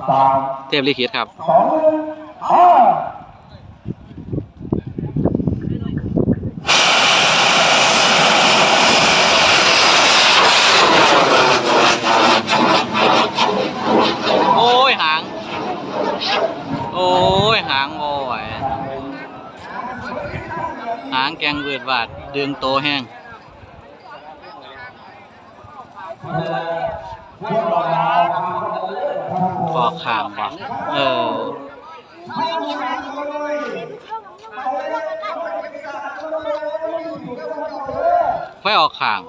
สามเทพลิขิตครับสองห้าโอ้ยหาง โอ้ยหางโอ้ยหางแกงเวืดวาดดึงโตแห้ง ฟอกข้างบ่เออไฟออกข้าง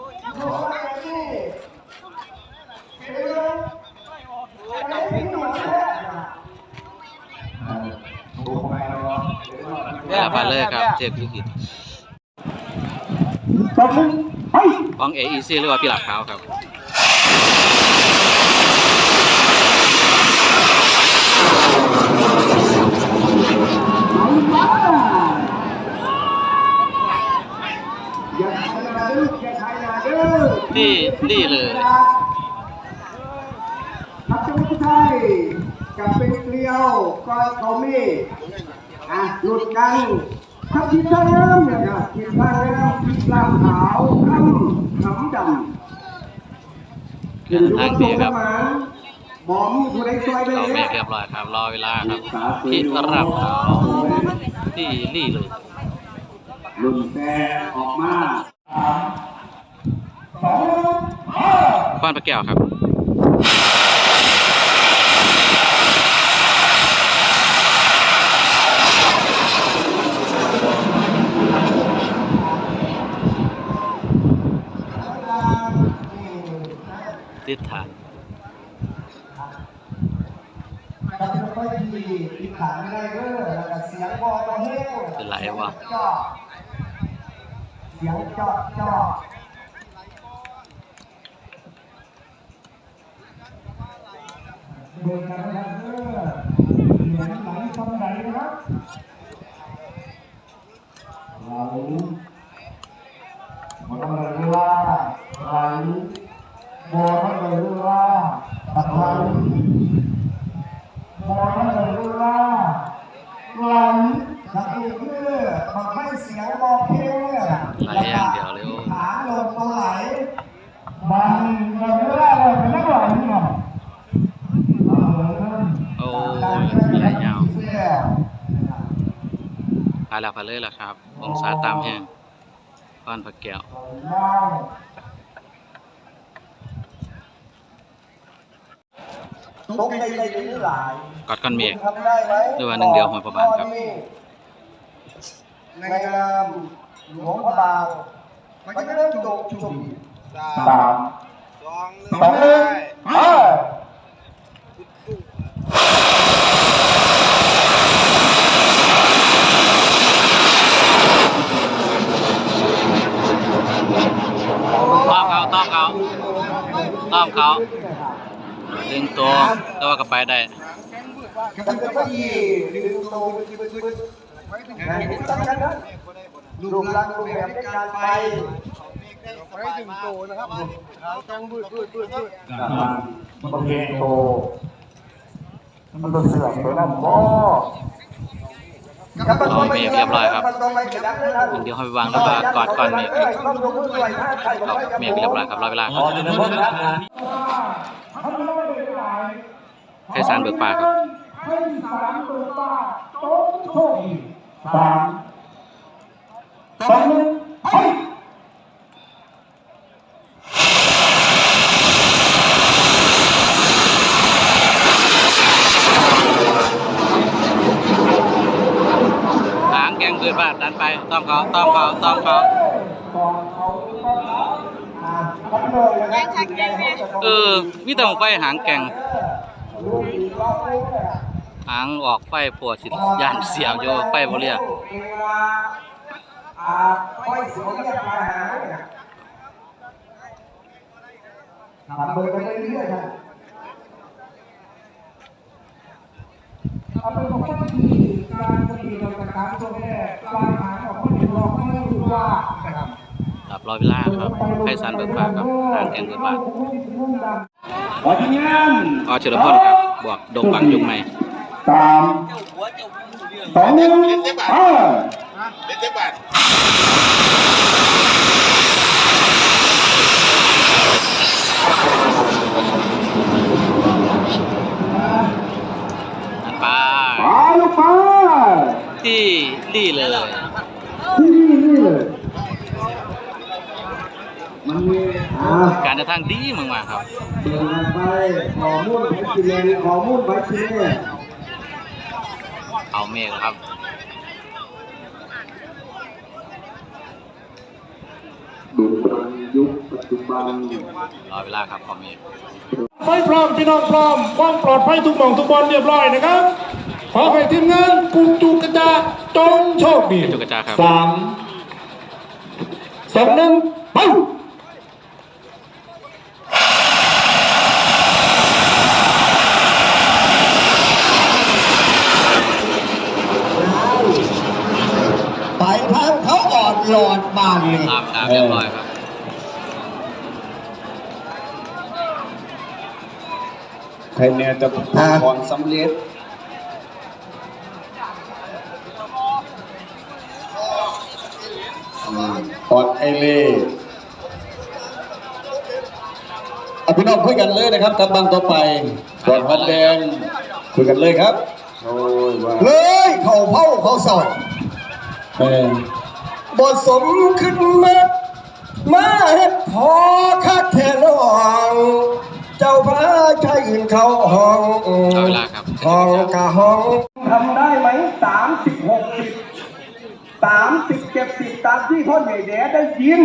เนี่ยไปเลยครับเทพลิขิตสองหนึ่งไปของเออีซีหรือว่าพี่หลักขาวครับ อย่าใช้นาดื้ออย่าใช้นาดื้ อที่นี่เลยครับจังหวัดไทยกับเป็นเกลียวก้อยเขามีอะหลุดกันครับทิศทางน้ำเนี่ยครับทิศทางน้ำทิศลามขาวคำขำดำเครื่องทางดีครับหมอมผู้ใดช่วยไปเราเลเมยฆเรียบร้อยครับรอเวลาครับที่รับขาวที่นี่เลยลุงแต่ออกมาสองห้า ควานพระแก้วครับติดฐานเราจะค่อยดีอีกขาไม่ได้เด้อแล้วก็เสียงบอกตัวเฮ้ยเป็นไรวะจอดเสียงจอดจอด เดินกันนะครับเด้อเหรียญไหลตรงไหนนะครับไหลมันต้องเลยว่าไหลโบต้องเลยว่าตะไคร้โบต้องเลยว่าไหลสักอีกคือมันไม่เสียงบอกเพลงเนี่ย ไหลอย่างเดียวเลยโอ้ ขาลงตัวไหลบางเราไม่ได้เลยเป็นนักไหลนี่หรอ โอ้ยไหลยาว ไปแล้วไปเลยล่ะครับ องศาตามแห้งควานพระแก้วตกในในนี้หลายกอดก้อนเมฆด้ไหมหรือว่าหนึ่งเดียวหัวพระบางครับ ในนามหลวงพระบางมันจะเริ่มจบจบสามสองสองหนึ่งห้า ต้อมเขาต้อมเขาต้อม เขาดึงตัวแต่ว่าก็ไปได้กันจะไปยี่ดึงโตไปไปไปตั้งกันนะรูปร่างรูปแบบในการไปไปถึงโตนะครับขาวจังบืดบืดบืดบืดมันเพลงโตมันต้องเสื่อมไปแล้วพ่อ รอเมฆเรียบร้อยครับหนึ่งเดียวให้ไปวางแล้วก็กอดก้อนเมฆเอาเมฆเรียบร้อยครับรอเวลาครับเทศานเบิกฟ้าครับให้สามเบิกฟ้าโต๊ะโชคดีสามสองหนึ่งไป หางแกงเกิดบาดดันไป ต้อมเขาต้อมเขาต้อมเขาเออมีแต่ของไฟหางแกงหางออกไฟปวดสิยานเสียวอยู่ไฟบ่เรียอ่าค่อยเสียวเรียกมาหาเนี่ยทำเบอร์ไปเรื่อยๆครับเอาเป็นของคนที่การ ครับครับรอเวลาครับไทสันเบิกฟ้าครับหางแกงเกิดบาดขอที่งานอ๋อเฉลิมพลครับบวกดงบังจุงใหม่สามสองหนึ่งเออเด็ดเจ็บบาทนั่นไปไปลูกไปที่นี่เลย ที่นี่นี่เลยมันมีอ่า การเดินทางดีมากๆครับเดินทางไปขอมุ่นไปกิเลนขอมุ่นไปกิเลนเอาเมฆครับดูบันยุคปัจจุบันรอเวลาครับขอเมฆไฟพร้อมพี่น้องพร้อมความปลอดภัยทุกหม่องทุกบอลเรียบร้อยนะครับ ขอให้ทีมงานกุจุกระจาจงโชคดีกระจุกกระจาครับสามสองหนึ่งไปไปทางเขา ออดหลอดบานเลยตามตามเรียบร้อยครับใครเนี่ยจะพรสำเร็จปอดไอเล่เอาพี่น้องคุยกันเลยนะครับกำบังต่อไปก่อนพันแดงคุยกันเลยครับโอ้ยว่าเลย เขาเผาเขาสอดเออ บทสมขึ้นมามาเฮ็ดพอคักแทนน้อง เจ้าพระชายอื่นเขาห้องเอาเวลาครับ ห้องกะห้องทำได้ไหมสามสิบหกสิบสามสิบเจ็ดสิบตามที่พ่อใหญ่แดดได้ยิน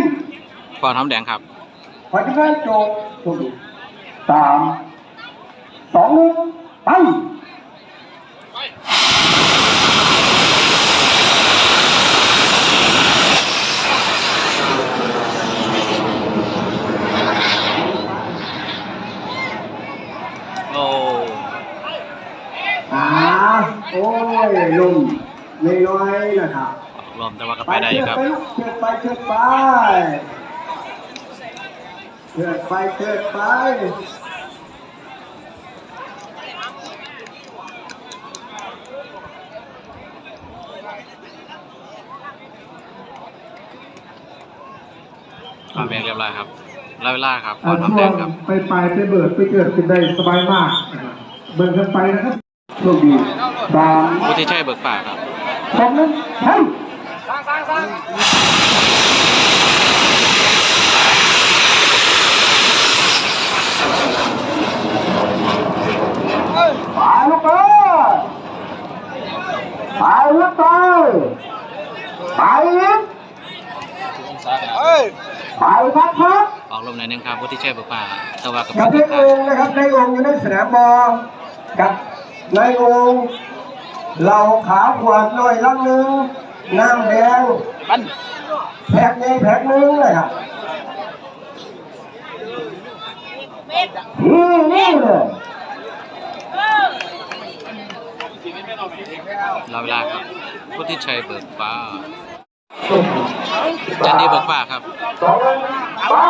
พอทำแดงครับพอที่ท่านโจบถูกสามสองหนึ่งไป โอ้อ่าโอ้ยลุมน้อยๆนะครับรวมแต่ว่าก็ไปได้อยู่ครับเชิดไปเชิดไปเชิดไปเชิดไปขอเมฆเรียบร้อยครับ รอเวลาครับพอ่าอทำแดช่วงงครับ ไปไปไปเบิดไปเกิดเป็นได้สบายมากนะครับเบิดกันไปนะครับโชคดีสามผู้ที่ใช่เบิกฝ่าครับสองหนึ่งไปไปลูกไปไปลูกไปไปอีกเฮ้ยไปครับครับ ออกลมหน่อยหนึงครับผู้ที่ใช่เบิกฝ่าต่ว่ากับกับในเบิกองค์นะครับในองค์อยู่ในสนามบอลกับในองค์เราขาวขวดหน่อยลังหนึ่งน้ำแดงแพ็กนี้แพ็กหนึงเลยครับนี่นี่เลยรอเวลาครับผู้ที่ใช่เบิกฝ่าจันดีเบิกฝ่าครับ สอง บ้า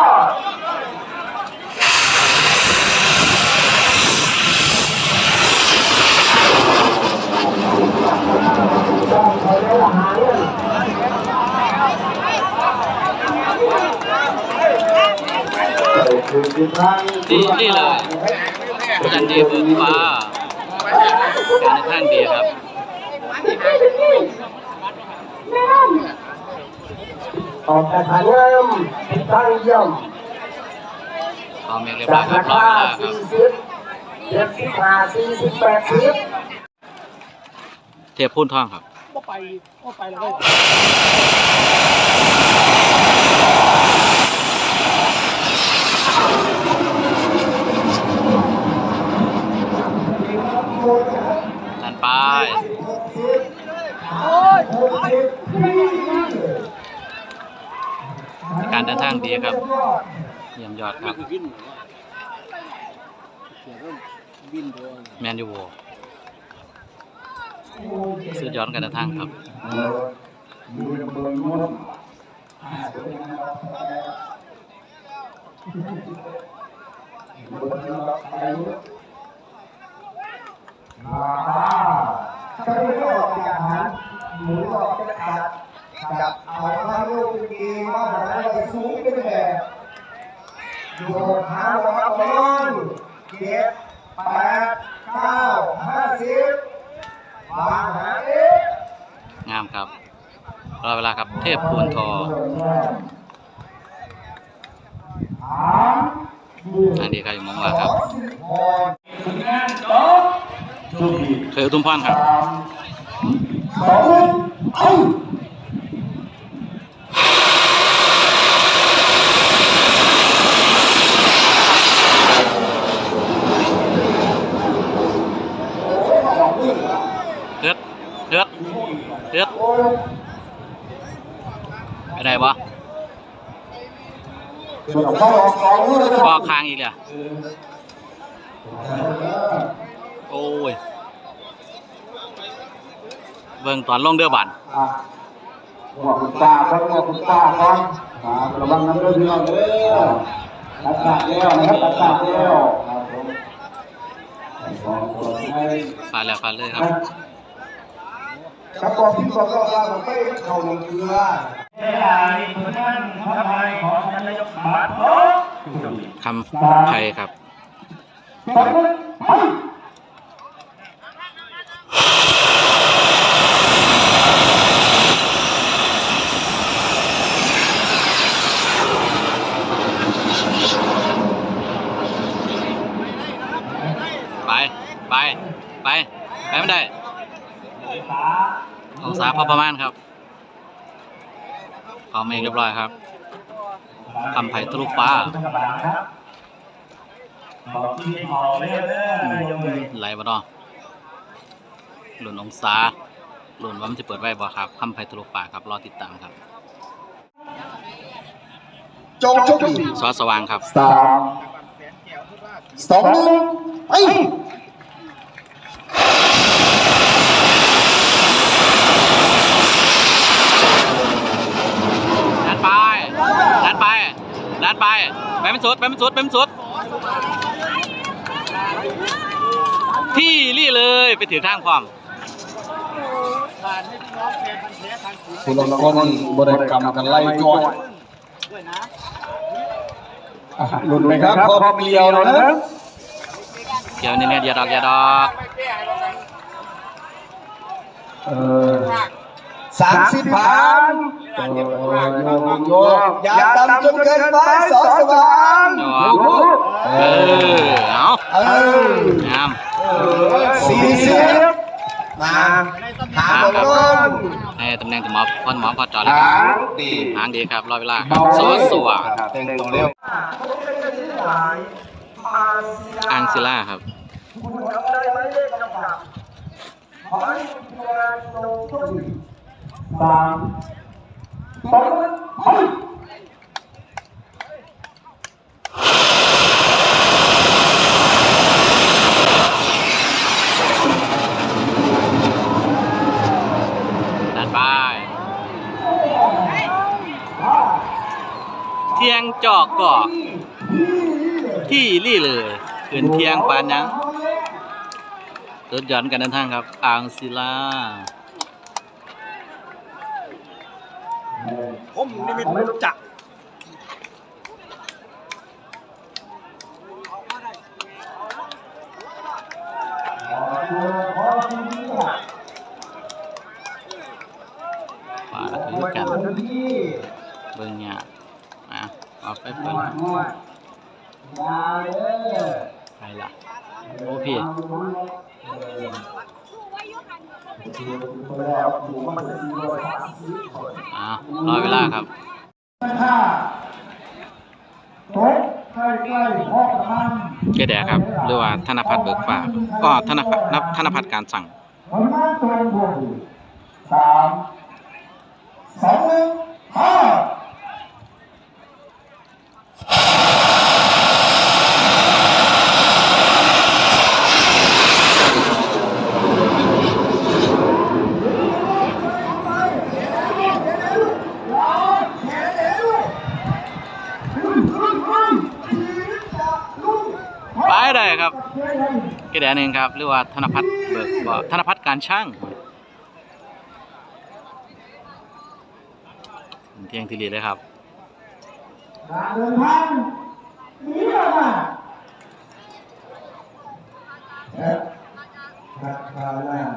ดีนี่เลยจันดีเบิกฝ่าการในทางดีครับ ออกแต่ขันงามตั้งเยี่ยมพอเมฆเรียบร้จาอยกครับรารอคาเวลาครับสี่สิบเจ็ดสิบห้าสี่สิบแปดสิบ เทียบพูนทองครับนันไป การเดินทางดีครับเยี่ยมยอดครับแมนยูโวสุดยอดการเดินทางครับเจะไม่ออกจากหันหมุนออกจากกั ดจับเอามาลูกเป็นเกมว่าอะไรสูงเป็นแบบโยนหาวัดบอลเจ็ดแปดเก้าห้าสิบวางหาเอ๊ะงามครับรอเวลาครับเทพปูนทออันดีครับมองว่าครับเคยอุทุมพรครับสองเอา เลือดเลือดเลือด ไปไหนบ่เดี๋ยวเข้าออกสองเลยนะพอค้างอีกเลยโอ้ย เบิ่งตอนลงเดือบันหัวคุณตาครับหัวคุณตาครับระวังน้ำด้วยพี่น้องเด้อตัดตัดแล้วนะครับตัดตัดแล้วครับผมขอขอให้ฟาดแล้วฟาดเลยครับกระป๋องที่บอกว่าผมไม่เข้าลงเกลือ คำไทยครับไป ไป ไป ไปไม่ได้ องศาพอประมาณครับ พร้อมเองเรียบร้อยครับคำไผ่ทะลุฟ้าไหลบ่เนาะหลุนองศาหลุนว่ามันจะเปิดไว้บ่ครับคำไผ่ทะลุฟ้าครับ รอติดตามครับจงโชคดีซอสสว่างครับสามสองหนึ่งไป ดันไป ดันไป ดัน ไปไปมันสุดไปมันสุดไปมันสุด ที่รี่เลยไปถือข้างความคุณละคนบริกรรมกันไล่จ้อยอะหลุดไหมครับพอเปลียวแล้วนะเดี๋ยวนี่เนี่ยอย่าดอกอย่าดอกเออ สามสิบพันโยกโยกอย่าต่ำจนเกินไปสองสว่างดอกเออเอาเอองามสี่สิบมาหาบนต้นตำแหน่งถึงหมอพอนหมอพอจอเลยครับดีหางดีครับรอเวลาครับซอสสว่างเต็งตรงเร็วอังซิล่าครับ สามสองเฮ้ยดันไปเที่ยงจอกกอกที่รี่เลยขืนเที่ยงปานยังรถยนต์กันเดินทางครับอังซิลา ผมนี่ไม่รู้จัก ฝาคือกัน เบิ่งเนี่ยอะเอาไปเปิดไปละโอ้พี่อะรอเวลาครับ เกแดครับ หรือว่าธนพัฒน์เบิกฝากก็ธนพัฒน์ธนพัฒน์การสั่งสามสองหนึ่งห้า ไปได้ครับ เกแดนหนึ่งครับ หรือว่าธนพัฒน์เบิกบ่ธนพัฒน์การช่างเที่ยงทีรีเลยครับการเดินทางหนีออกมาเอ๊ะขัดขาแล้ว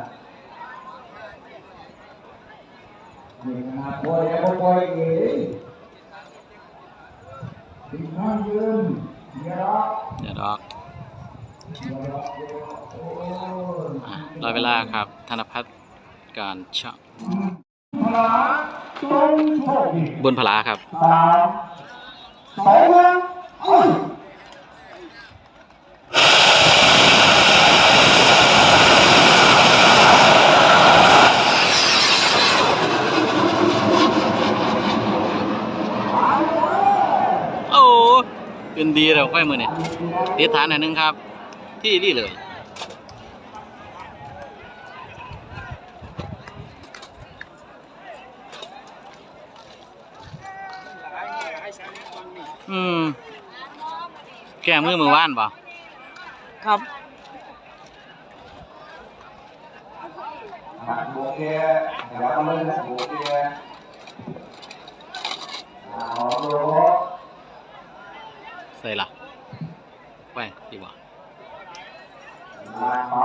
นี่ขนาดปล่อยยังบ่ปล่อยเองทิ้งข้างยืนเดี๋ยวรอ เดี๋ยวดอก เดี๋ยวรอเดี๋ยวรอโอ้ย อะรอเวลาครับ ธนพัฒน์การช่างพลาจงโชคดีบนพลาครับสามสองหนึ่งเอ้ยโอ้ขึ้นดีแล้วค่อยมือเนี่ยติดฐานหน่อยหนึงครับ ที่นี่เลย อืม แก้มือมือว่านป่ะครับโอเคเดี๋ยวเอาเลยนะโอเคเอาดูใส่ละไปดีกว่ามาไป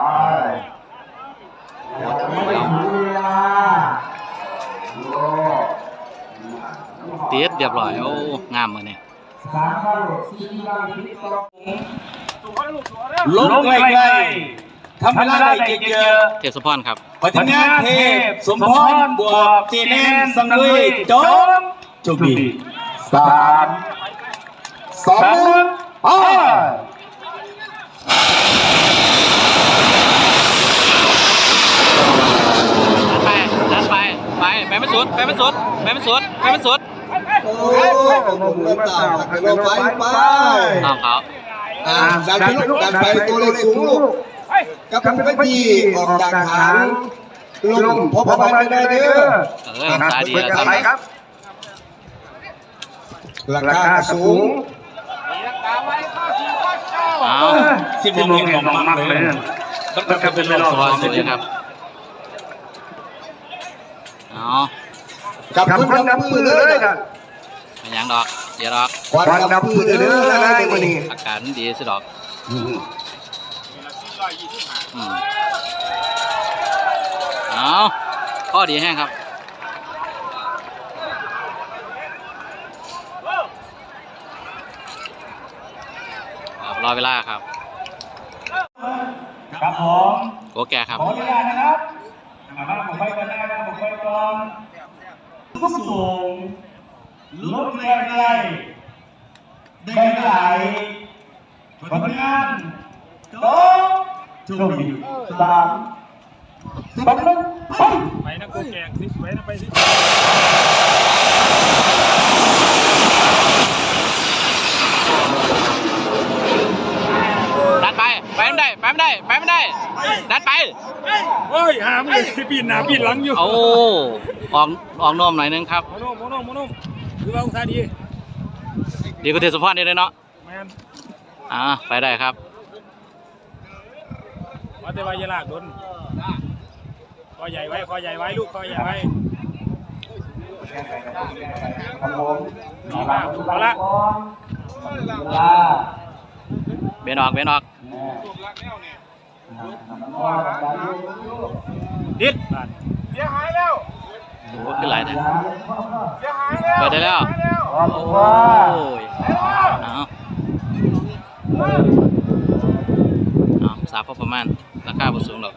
เดี๋ยวจะไม่ถึงเวลาโอ้เตียดเรียบร้อย โอ้ งามมือเนี่ยสามพันสี่พันสิบสอง ลงใกล้ๆทำเวลาได้เยอะเทศพรครับๆปฏิญญาเทพสมพรบวกเจเนนสังเวยจบโชคดีสามสองหนึ่งไปไปดันไปไปไปไม่สุดไปไม่สุดไปไม่สุดไปไม่สุด โอ้ผมเริ่มตามหักลงไปไปตามเขาอ่าดันไปลูกดันไปตัวเล็กสูงลูกกับเป็นไปดีออกจากฐานลงพบประมาณได้เด้อเออสาดีแล้วสายดีราคาสูงเอาสิบโมงเห็นมากเลยมันก็เป็นเรื่องสวยสวยครับเอา กับคนดับมือเลยนะไม่ยังดอกเดี๋ยวดอกควันดับมือเด้อนะไอ้คนนี้อากาศมันดีสิดอกอืมเอาข้อดีแห้งครับครับรอเวลาครับ ครับผมโอเคครับขออนุญาตนะครับมาบ้านผมไปก่อนนะครับผมไปก่อน ก็ส่งลดแรงไรได้ไหลายผลงานโต๊ะโชคดีสามสองหนึ่งไปไปนะกูแกงสิไปนะไปสิ ดันไป ไปไม่ได้ไปไม่ได้ ไปไม่ได้ ดันไปโอ้ยหามเลยปีนหน้าปีนหลังอยู่โอ้ ออกออกนมหน่อยนึงครับโมโนโมโนโมโนคือว่าองศาดีดีกว่าเทศพรนี่เลยเนาะแมนอ่าไปได้ครับว่าแต่ว่าอย่าลากโดนคอใหญ่ไว้คอใหญ่ไว้ลูกคอใหญ่ไว้ครับผมดีมากเอาละเวลาเบนออกเบนออก ติดบาดโอ้ขึ้นไหลเลยเปิดได้แล้ว โอ้ยเอาเอาสาพอประมาณราคาบ่สูงหรอก